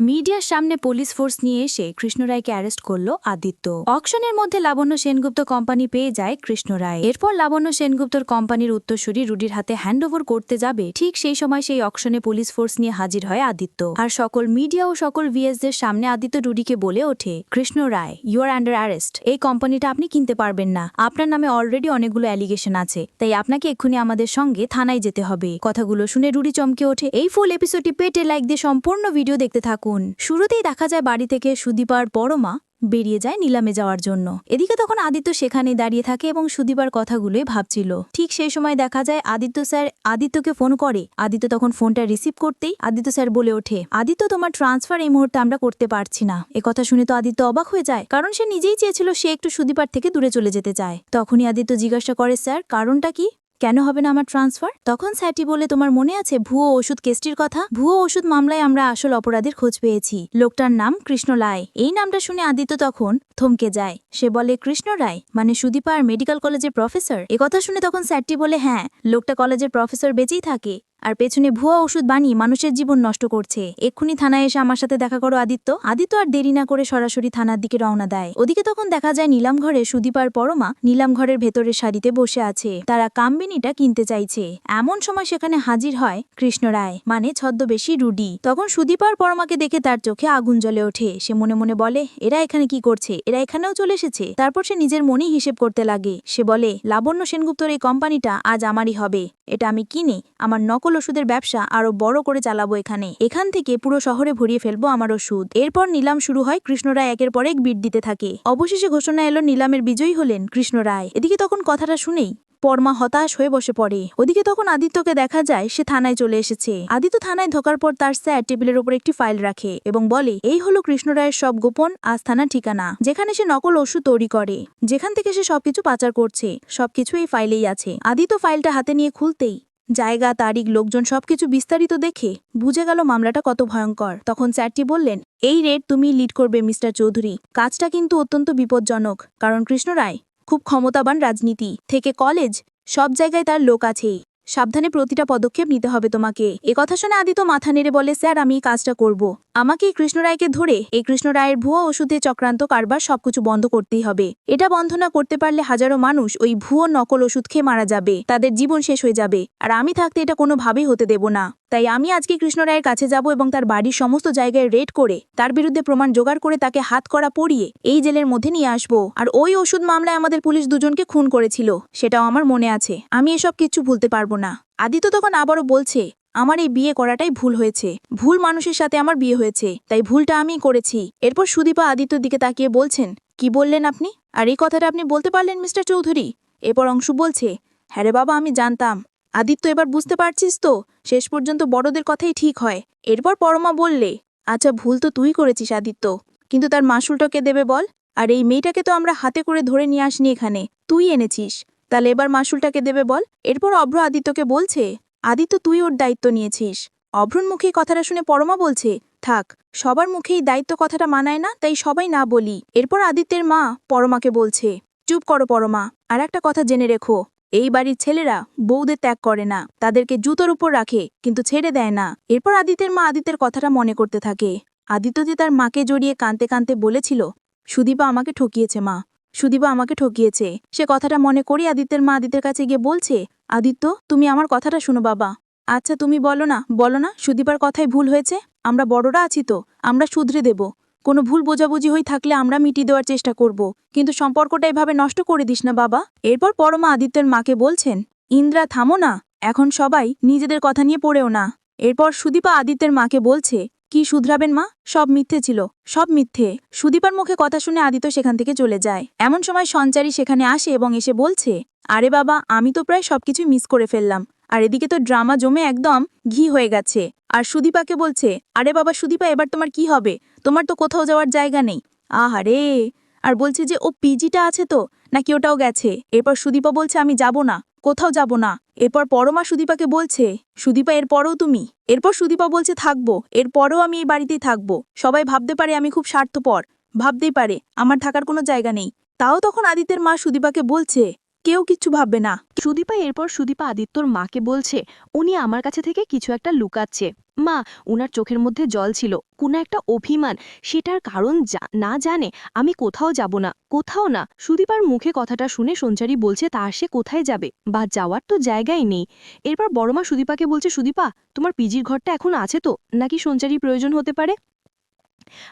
মিডিয়ার সামনে police force নিয়ে এসে কৃষ্ণ রায়কে অ্যারেস্ট করল আদিত্য। অকশনের মধ্যে লাবণ্য সেনগুপ্ত কোম্পানি পেয়ে যায় কৃষ্ণ রায়। এরপর লাবণ্য সেনগুপ্তর কোম্পানির উত্তরসূরি রুডির হাতে হ্যান্ডওভার করতে যাবে। ঠিক সেই সময় সেই অকশনে পুলিশ ফোর্স নিয়ে হাজির হয় আদিত্য। আর সকল মিডিয়া ও সকল ভিএসদের সামনে আদিত্য রুডিকে বলে ওঠে, Krishna Roy you are under arrest এই কোম্পানিটা আপনি কিনতে পারবেন না। আপনার নামে অলরেডি অনেকগুলো অ্যালিগেশন আছে। তাই আপনাকে এক্ষুনি আমাদের সঙ্গে থানায় যেতে হবে। কথাগুলো শুনে রুডি চমকে ওঠে। এই ফুল এপিসোডটি পেটে লাইক দিয়ে সম্পূর্ণ ভিডিও দেখতে থাকুন। শুরুতেই দেখা যায় বাড়ি থেকে সুদীপার বড় মা বেরিয়ে যায় নিলামে যাওয়ার জন্য। এদিকে তখন আদিত্য সেখানেই দাঁড়িয়ে থাকে এবং সুদীপার কথাগুলোই ভাবছিল। ঠিক সেই সময় দেখা যায় আদিত্য স্যার আদিত্যকে ফোন করে। আদিত্য তখন ফোনটা রিসিভ করতেই আদিত্য স্যার বলে ওঠে, আদিত্য, তোমার ট্রান্সফার এই মুহূর্তে আমরা করতে পারছি না। এ কথা শুনে তো আদিত্য অবাক হয়ে যায়, কারণ সে নিজেই চেয়েছিল সে একটু সুদীপার থেকে দূরে চলে যেতে চায়। তখনই আদিত্য জিজ্ঞাসা করে, স্যার, কারণটা কি? কেন হবে না আমার ট্রান্সফার তখন স্যাটি বলে, তোমার মনে আছে ভুয়ো ওষুধ কেসটির কথা? ভুয়ো ওষুধ মামলায় আমরা আসল অপরাধীর খোঁজ পেয়েছি। লোকটার নাম কৃষ্ণ রায়। এই নামটা শুনে আদিত্য তখন থমকে যায়। সে বলে, কৃষ্ণ রায়? মানে সুদীপা আর মেডিকেল কলেজের প্রফেসর কথা শুনে তখন স্যারটি বলে হ্যাঁ লোকটা কলেজের প্রফেসর বেঁচেই থাকে। আর পেছনে ভুয়া ওষুধ বানিয়ে মানুষের জীবন নষ্ট করছে। এক্ষুনি থানায় এসে আমার সাথে দেখা করো আদিত্য। আদিত্য আর দেরি না করে সরাসরি থানার দিকে রওনা দেয়। ওদিকে তখন দেখা যায় নিলাম ঘরে সুদীপার পরমা নিলাম ঘরের ভেতরের সারিতে বসে আছে। তারা কাম্বিনিটা কিনতে চাইছে। এমন সময় সেখানে হাজির হয় কৃষ্ণ রায় মানে ছদ্মবেশী রুডি। তখন সুদীপার পরমাকে দেখে তার চোখে আগুন জ্বলে ওঠে। সে মনে মনে বলে, এরা এখানে কি করছে? এরা এখানেও চলে এসেছে? তারপর সে নিজের মনেই হিসেব করতে লাগে। সে বলে, লাবণ্য সেনগুপ্তর এই কোম্পানিটা আজ আমারই হবে। এটা আমি কিনে আমার নকল ওষুধের ব্যবসা আরও বড় করে চালাবো এখানে। এখান থেকে পুরো শহরে ভরিয়ে ফেলব আমার ওষুধ। এরপর নিলাম শুরু হয় কৃষ্ণ রায় একের পর এক বিট দিতে থাকে। অবশেষে ঘোষণা এলো নিলামের বিজয়ী হলেন কৃষ্ণ রায়। এদিকে তখন কথাটা শুনেই পরমা হতাশ হয়ে বসে পড়ে। ওদিকে তখন আদিত্যকে দেখা যায় সে থানায় চলে এসেছে। আদিত্য থানায় ঢোকার পর তার স্যার টেবিলের উপর একটি ফাইল রাখে এবং বলে, এই হলো কৃষ্ণ রায়ের সব গোপন আস্থানা ঠিকানা, যেখানে সে নকল ওষুধ তৈরি করে। যেখান থেকে সে সবকিছু পাচার করছে, সবকিছু এই ফাইলেই আছে। আদিত্য ফাইলটা হাতে নিয়ে খুলতেই জায়গা, তারিখ, লোকজন সবকিছু বিস্তারিত দেখে বুঝে গেল মামলাটা কত ভয়ঙ্কর। তখন স্যারটি বললেন, এই রেড তুমি লিড করবে, মিস্টার চৌধুরী। কাজটা কিন্তু অত্যন্ত বিপজ্জনক, কারণ কৃষ্ণ রায় খুব ক্ষমতাবান রাজনীতি থেকে কলেজ সব জায়গায় তার লোক আছেই। সাবধানে প্রতিটা পদক্ষেপ নিতে হবে তোমাকে। এ কথা শুনে আদিত্য মাথা নেড়ে বলে, স্যার, আমি এই কাজটা করব। আমাকে এই কৃষ্ণ রায়কে ধরে এই কৃষ্ণ রায়ের ভুয়ো ওষুধে চক্রান্ত কারবার সবকিছু বন্ধ করতেই হবে। এটা বন্ধ না করতে পারলে হাজারো মানুষ ওই ভুয়ো নকল ওষুধ খেয়ে মারা যাবে। তাদের জীবন শেষ হয়ে যাবে। আর আমি থাকতে এটা কোনোভাবেই হতে দেব না। তাই আমি আজকে কৃষ্ণ রায়ের কাছে যাব এবং তার বাড়ির সমস্ত জায়গায় রেড করে, তার বিরুদ্ধে প্রমাণ জোগাড় করে তাকে হাত করা পরিয়ে, এই জেলের মধ্যে নিয়ে আসব। আর ওই ওষুধ মামলায় আমাদের পুলিশ দুজনকে খুন করেছিল, সেটাও আমার মনে আছে। আমি এসব কিছু ভুলতে পারব না। আদিত্য তখন আবারও বলছে, আমার এই বিয়ে করাটাই ভুল হয়েছে। ভুল মানুষের সাথে আমার বিয়ে হয়েছে, তাই ভুলটা আমিই করেছি। এরপর সুদীপা আদিত্যর দিকে তাকিয়ে বলছেন, কি বললেন আপনি? আর এই কথাটা আপনি বলতে পারলেন মিস্টার চৌধুরী? এরপর অংশু বলছে হ্যাঁ রে বাবা, আমি জানতাম। আদিত্য এবার বুঝতে পারছিস তো? শেষ পর্যন্ত বড়দের কথাই ঠিক হয়। এরপর পরমা বললে আচ্ছা ভুল তো তুই করেছিস আদিত্য। কিন্তু তার মাসুলটাকে দেবে বল। আর এই মেয়েটাকে তো আমরা হাতে করে ধরে নিয়ে আসনি এখানে। তুই এনেছিস। তাহলে এবার মাসুলটাকে দেবে বল। এরপর অভ্র আদিত্যকে বলছে, আদিত্য, তুই ওর দায়িত্ব নিয়েছিস। অভ্রর মুখে কথাটা শুনে পরমা বলছে, থাক, সবার মুখেই দায়িত্ব কথাটা মানায় না, তাই সবাই না বলি। এরপর আদিত্যের মা পরমাকে বলছে, চুপ করো পরমা। আর একটা কথা জেনে রেখো। এই বাড়ির ছেলেরা বউদের ত্যাগ করে না, তাদেরকে জুতোর উপর রাখে, কিন্তু ছেড়ে দেয় না। এরপর আদিত্যের মা আদিত্যের কথাটা মনে করতে থাকে। আদিত্য যে তার মাকে জড়িয়ে কানতে কানতে বলেছিল, সুদীপা আমাকে ঠকিয়েছে, মা। সুদীপা আমাকে ঠকিয়েছে। সে কথাটা মনে করি আদিত্যের মা আদিত্যের কাছে গিয়ে বলছে, আদিত্য, তুমি আমার কথাটা শুনো, বাবা। আচ্ছা তুমি বলো না বলো না, সুদীপার কথাই ভুল হয়েছে? আমরা বড়রা আছি তো, আমরা শুধরে দেব। কোনো ভুল বোঝাবুঝি হয়ে থাকলে আমরা মিটিয়ে দেওয়ার চেষ্টা করব। কিন্তু সম্পর্কটা এভাবে নষ্ট করে দিস না, বাবা। এরপর পরমা আদিত্যের মাকে বলছেন, ইন্দ্রা, থামো না। এখন সবাই নিজেদের কথা নিয়ে পড়েও না। এরপর সুদীপা আদিত্যের মাকে বলছে, কি শুধরাবেন মা? সব মিথ্যে ছিল। সব মিথ্যে। সুদীপার মুখে কথা শুনে আদিত্য সেখান থেকে চলে যায়। এমন সময় সঞ্চারী সেখানে আসে এবং এসে বলছে, আরে বাবা, আমি তো প্রায় সবকিছু মিস করে ফেললাম। আর এদিকে তো ড্রামা জমে একদম ঘি হয়ে গেছে। আর সুদীপাকে বলছে, আরে বাবা সুদীপা, এবার তোমার কি হবে? তোমার তো কোথাও যাওয়ার জায়গা নেই। আহারে! আর বলছে যে, ও পিজিটা আছে তো, নাকি ওটাও গেছে? এরপর সুদীপা বলছে, আমি যাব না, কোথাও যাব না। এরপর পরমা সুদীপাকে বলছে, সুদীপা, এরপরও তুমি? এরপর সুদীপা বলছে, থাকব, এরপরও আমি এই বাড়িতেই থাকব। সবাই ভাবতে পারে আমি খুব স্বার্থপর, ভাবতেই পারে, আমার থাকার কোনো জায়গা নেই। তাও তখন আদিত্যের মা সুদীপাকে বলছে কেউ কিচ্ছু ভাববে না। সুদীপা এরপর সুদীপা আদিত্যর মাকে বলছে, উনি আমার কাছে থেকে কিছু একটা লুকাচ্ছে। মা, উনার চোখের মধ্যে জল ছিল কোনো একটা অভিমান। সেটার কারণ না জানে, আমি কোথাও যাব না, কোথাও না। সুদীপার মুখে কথাটা শুনে সঞ্চারী বলছে তার সে কোথায় যাবে? বা যাওয়ার তো জায়গাই নেই। এরপর বড়মা সুদীপাকে বলছে, সুদীপা, তোমার পিজির ঘরটা এখন আছে তো? নাকি সঞ্চারী প্রয়োজন হতে পারে?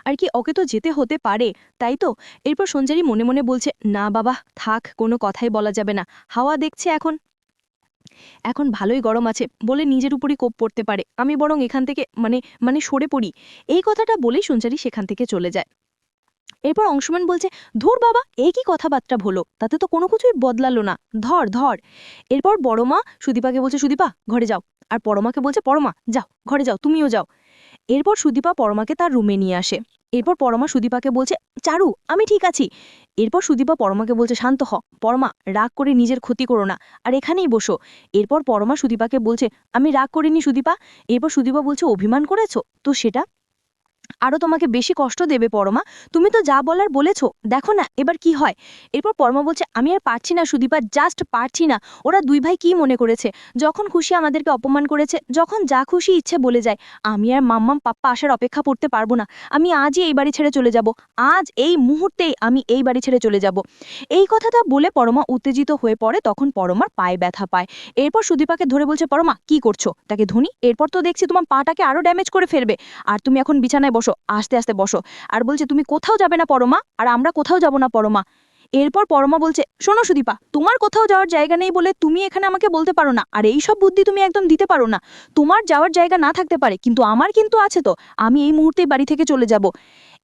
আর কি ওকে তো যেতে হতে পারে, তাই তো? এরপর সঞ্চারী মনে মনে বলছে, না বাবা, থাক, কোনো কথাই বলা যাবে না। হাওয়া দেখছে এখন। এখন ভালোই গরম আছে, বলে নিজের উপরই কোপ পড়তে পারে। আমি বরং এখান থেকে মানে মানে সরে পড়ি। এই কথাটা বলেই সঞ্চারী সেখান থেকে চলে যায়। এরপর অংশমান বলছে, ধুর বাবা, এই কি কথাবার্তা হলো? তাতে তো কোনো কিছুই বদলালো না। ধর ধর। এরপর বড়মা সুদীপাকে বলছে, সুদীপা, ঘরে যাও। আর পরমাকে বলছে, পরমা, যাও, ঘরে যাও, তুমিও যাও। এরপর সুদীপা পরমাকে তার রুমে নিয়ে আসে। এরপর পরমা সুদীপাকে বলছে, চারু, আমি ঠিক আছি। এরপর সুদীপা পরমাকে বলছে, শান্ত হ। পরমা, রাগ করে নিজের ক্ষতি করো না। আর এখানেই বসো। এরপর পরমা সুদীপাকে বলছে, আমি রাগ করিনি সুদীপা। এরপর সুদীপা বলছে, অভিমান করেছ? তো সেটা আরও তোমাকে বেশি কষ্ট দেবে, পরমা। তুমি তো যা বলার বলেছ, দেখো না, এবার কি হয়? এরপর পরমা বলছে, আমি আর পারছি না, সুদীপা জাস্ট পারছি না। ওরা দুই ভাই কি মনে করেছে? যখন খুশি আমাদেরকে অপমান করেছে, যখন যা খুশি ইচ্ছে বলে যায়। আমি আর মাম্মাম পাপ্পা আসার অপেক্ষা করতে পারব না। আমি আজই এই বাড়ি ছেড়ে চলে যাব। আজ এই মুহূর্তেই আমি এই বাড়ি ছেড়ে চলে যাব। এই কথাটা বলে পরমা উত্তেজিত হয়ে পড়ে, তখন পরমার পায়ে ব্যথা পায়। এরপর সুদীপাকে ধরে বলছে, পরমা, কি করছ? তাকে ধুনি? এরপর তো দেখছি তোমার পাটাকে আরও ড্যামেজ করে ফেলবে। আর তুমি এখন বিছানায় বসো, আস্তে আস্তে বসো। আর বলছে, তুমি কোথাও যাবে না পরমা? আর আমরা কোথাও যাব না পরমা। এরপর পরমা বলছে, শোনো সুদীপা, তোমার কোথাও যাওয়ার জায়গা নেই বলে তুমি এখানে আমাকে বলতে পারো না। আর এই সব বুদ্ধি তুমি একদম দিতে পারো না। তোমার যাওয়ার জায়গা না থাকতে পারে, কিন্তু আমার কিন্তু আছে তো। আমি এই মুহূর্তেই বাড়ি থেকে চলে যাব।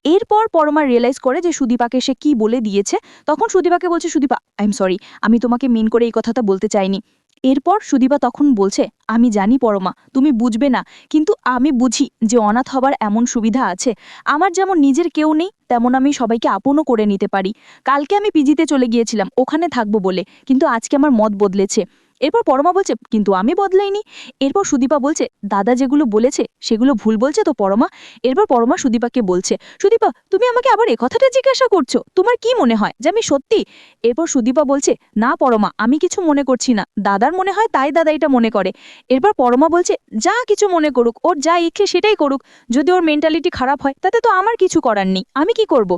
এরপর পরমা রিয়েলাইজ করে যে সুদীপাকে সে কি বলে দিয়েছে। তখন সুদীপাকে বলছে, সুদীপা আই এম সরি আমি তোমাকে মেন করে এই কথাটা বলতে চাইনি। এরপর সুদীপা তখন বলছে, আমি জানি পরমা, তুমি বুঝবে না, কিন্তু আমি বুঝি যে অনাথ হবার এমন সুবিধা আছে। আমার যেমন নিজের কেউ নেই, তেমন আমি সবাইকে আপনও করে নিতে পারি। কালকে আমি পিজিতে চলে গিয়েছিলাম, ওখানে থাকব বলে, কিন্তু আজকে আমার মত বদলেছে। এরপর পরমা বলছে, কিন্তু আমি বদলাইনি। এরপর সুদীপা বলছে, দাদা যেগুলো বলেছে, সেগুলো ভুল বলছে তো পরমা? এরপর পরমা সুদীপাকে বলছে, সুদীপা, তুমি আমাকে আবার কথাটা জিজ্ঞাসা করছ? তোমার কি মনে হয় যে আমি সত্যি? এরপর সুদীপা বলছে, না পরমা, আমি কিছু মনে করছি না। দাদার মনে হয় তাই দাদা এটা মনে করে। এরপর পরমা বলছে, যা কিছু মনে করুক, ওর যা ইচ্ছে সেটাই করুক। যদি ওর মেন্টালিটি খারাপ হয়, তাতে তো আমার কিছু করার নেই। আমি কি করব?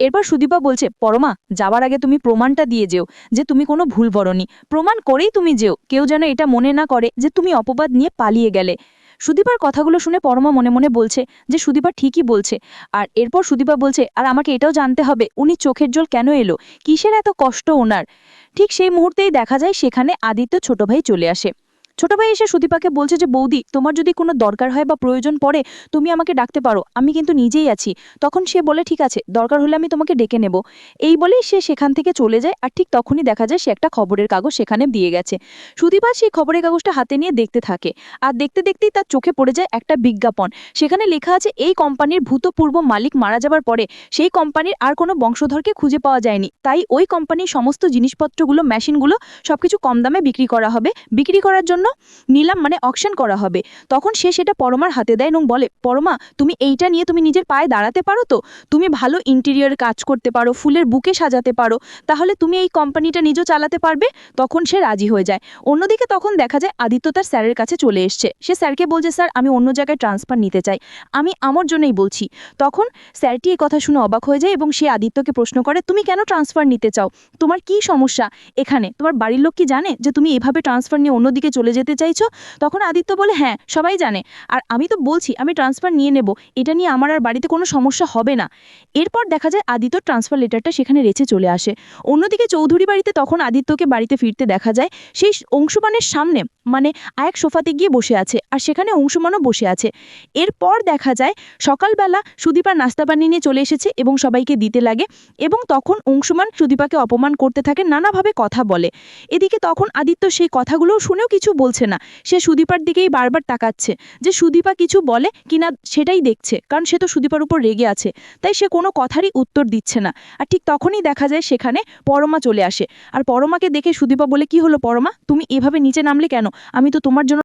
এরপর সুদীপা বলছে, পরমা যাবার আগে তুমি প্রমাণটা দিয়ে যেও যে তুমি কোনো ভুল বরনি প্রমাণ করেই তুমি যেও। কেউ যেন এটা মনে না করে যে তুমি অপবাদ নিয়ে পালিয়ে গেলে। সুদীপার কথাগুলো শুনে পরমা মনে মনে বলছে যে সুদীপা ঠিকই বলছে। আর এরপর সুদীপা বলছে, আর আমাকে এটাও জানতে হবে, উনি চোখের জল কেন এলো? কিসের এত কষ্ট ওনার? ঠিক সেই মুহূর্তেই দেখা যায় সেখানে আদিত্য ছোট ভাই চলে আসে। ছোট ভাই এসে সুদীপাকে বলছে যে, বৌদি, তোমার যদি কোনো দরকার হয় বা প্রয়োজন পড়ে, তুমি আমাকে ডাকতে পারো। আমি কিন্তু নিজেই আছি। তখন সে বলে, ঠিক আছে, দরকার হলে আমি তোমাকে ডেকে নেব। এই বলেই সে সেখান থেকে চলে যায় আর ঠিক তখনই দেখা যায় সে একটা খবরের কাগজ সেখানে দিয়ে গেছে। সুদীপা সেই খবরের কাগজটা হাতে নিয়ে দেখতে থাকে আর দেখতে দেখতেই তার চোখে পড়ে যায় একটা বিজ্ঞাপন। সেখানে লেখা আছে, এই কোম্পানির ভূতপূর্ব মালিক মারা যাবার পরে সেই কোম্পানির আর কোনো বংশধরকে খুঁজে পাওয়া যায়নি। তাই ওই কোম্পানির সমস্ত জিনিসপত্রগুলো, মেশিনগুলো সবকিছু কম দামে বিক্রি করা হবে। বিক্রি করার জন্য নিলাম মানে অকশন করা হবে। তখন সে সেটা পরমার হাতে দেয় এবং বলে, পরমা, তুমি এইটা নিয়ে তুমি নিজের পায়ে দাঁড়াতে পারো তো? তুমি ভালো ইন্টেরিয়র কাজ করতে পারো, ফুলের বুকে সাজাতে পারো। তাহলে তুমি এই কোম্পানিটা নিজেও চালাতে পারবে। তখন সে রাজি হয়ে যায়। অন্যদিকে তখন দেখা যায় আদিত্য তার স্যারের কাছে চলে এসছে। সে স্যারকে বলছে, স্যার, আমি অন্য জায়গায় ট্রান্সফার নিতে চাই। আমি আমার জন্যই বলছি। তখন স্যারটি এই কথা শুনে অবাক হয়ে যায় এবং সে আদিত্যকে প্রশ্ন করে, তুমি কেন ট্রান্সফার নিতে চাও? তোমার কি সমস্যা? এখানে তোমার বাড়ির লোক কি জানে যে তুমি এভাবে ট্রান্সফার নিয়ে অন্যদিকে চলে যেতে চাইছো? তখন আদিত্য বলে হ্যাঁ সবাই জানে। আর আমি তো বলছি, আমি ট্রান্সফার নিয়ে নেব। এটা নিয়ে আমার আর বাড়িতে কোনো সমস্যা হবে না। এরপর দেখা যায় আদিত্য ট্রান্সফার লেটারটা সেখানে রেচে চলে আসে। অন্যদিকে চৌধুরী বাড়িতে তখন আদিত্যকে বাড়িতে ফিরতে দেখা যায়, সেই অংশুমানের সামনে মানে আয়েক সোফাতে গিয়ে বসে আছে আর সেখানে অংশুমানও বসে আছে। এরপর দেখা যায়, সকালবেলা সুদীপার নাস্তা বানিয়ে নিয়ে চলে এসেছে এবং সবাইকে দিতে লাগে এবং তখন অংশুমান সুদীপাকে অপমান করতে থাকে, নানাভাবে কথা বলে। এদিকে তখন আদিত্য সেই কথাগুলো শুনেও কিছু বলছে না। সে সুদীপার দিকেই বারবার তাকাচ্ছে যে সুদীপা কিছু বলে কিনা সেটাই দেখছে, কারণ সে তো সুদীপার উপর রেগে আছে। তাই সে কোনো কথারই উত্তর দিচ্ছে না। আর ঠিক তখনই দেখা যায় সেখানে পরমা চলে আসে। আর পরমাকে দেখে সুদীপা বলে, কি হলো পরমা? তুমি এভাবে নিচে নামলে কেন? আমি তো তোমার জন্য